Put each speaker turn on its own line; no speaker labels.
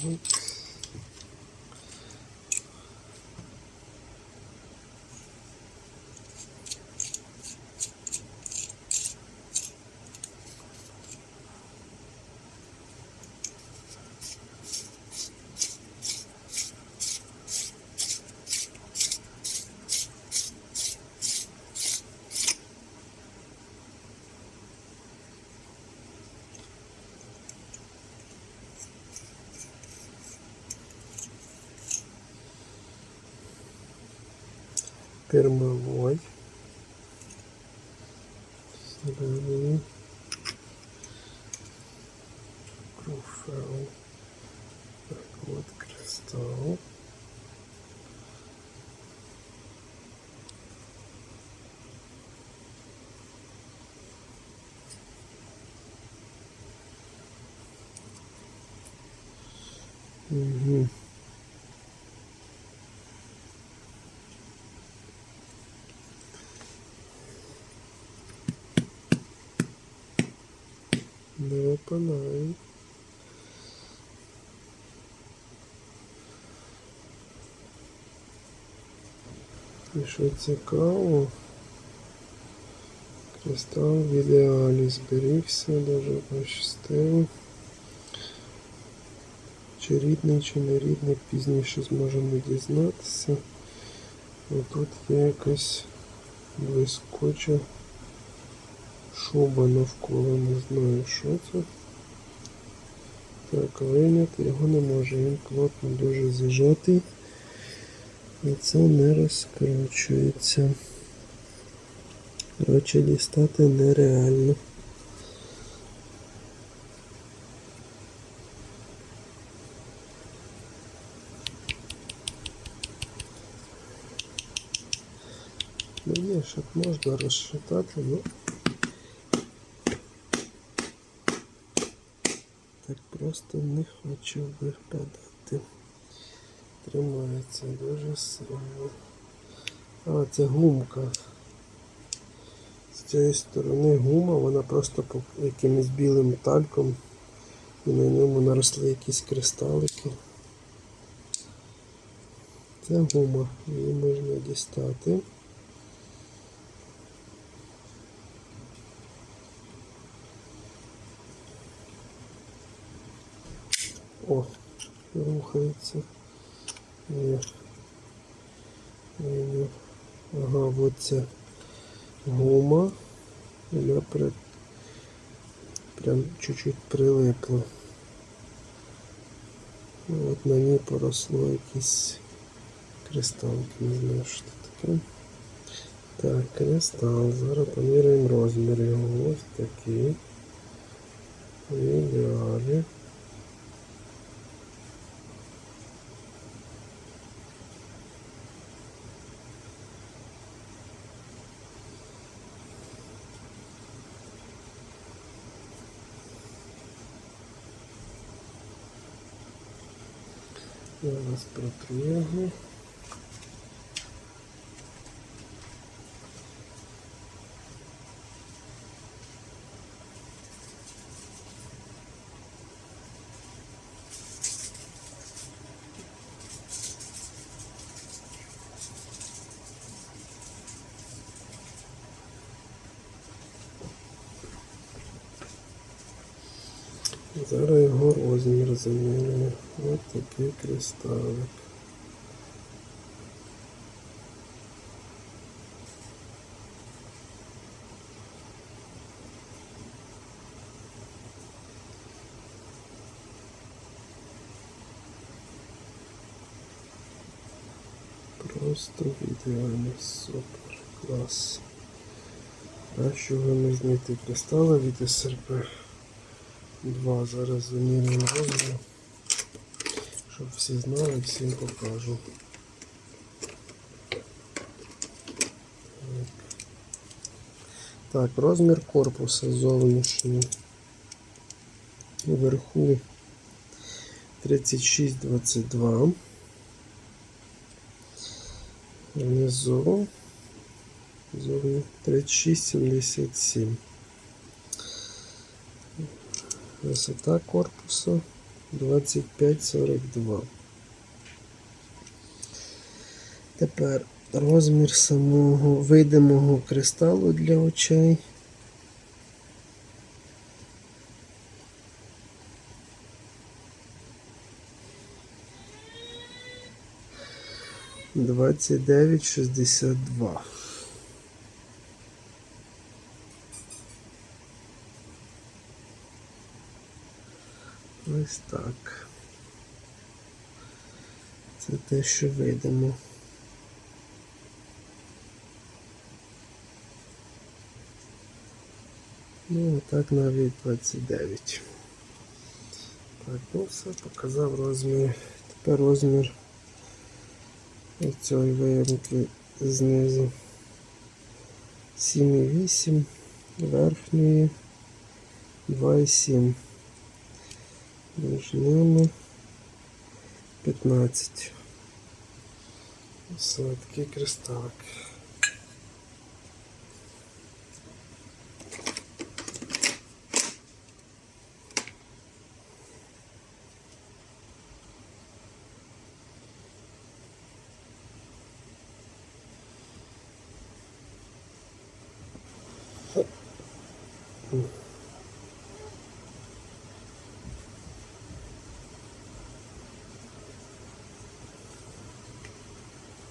Mm-hmm. Пермовой. Всередині. Круфел. Так, от кристал. Угу. Не випинаю. І що цікаво, кристал в ідеалі зберігся, дуже пощастило. Чи рідний, чи не рідний, пізніше зможемо дізнатися. Тут є якась блискуча шуба навколо, не знаю що це. Так, вийняти його не може, він плотно дуже зажатий. І це не розкручується. Коротше, дістати нереально. Ну ні, щоб можна розшатати, ну так просто не хочу випадати. Тримається дуже сильно. А, це гумка. З цієї сторони гума, вона просто по якимось білим тальком і на ньому наросли якісь кристалики. Це гума, її можна дістати. О, рухається. Є. Є. Ага, вот це гума. Вона при... прям чуть-чуть прилипла. От на ній поросло якісь кристалки, не знаю, що це таке. Так, кристал. Зараз поміряємо розмір його. Ось такий. В ідеалі. Зараз протру його. Зараз його розмір замірюємо. Ось такий кристалик. Просто ідеально супер клас. Кращого не знайти кристала від СРП. Два зараз замірюємо розмір, щоб всі знали, всім покажу. Так, розмір корпуса зовнішній. Вверху 36-22. Внизу зовні 36-77. Висота корпусу 25-42. Тепер розмір самого видимого кристалу для очей. Двадцять дев'ять шістдесят два. Ось так. Це те, що видимо. Ну, так навіть 29. Так, ну все, показав розмір. Тепер розмір цієї виямки знизу 7,8, верхньої 2,7. Нужны мы 15. Сладкий кристалик. Mm-hmm.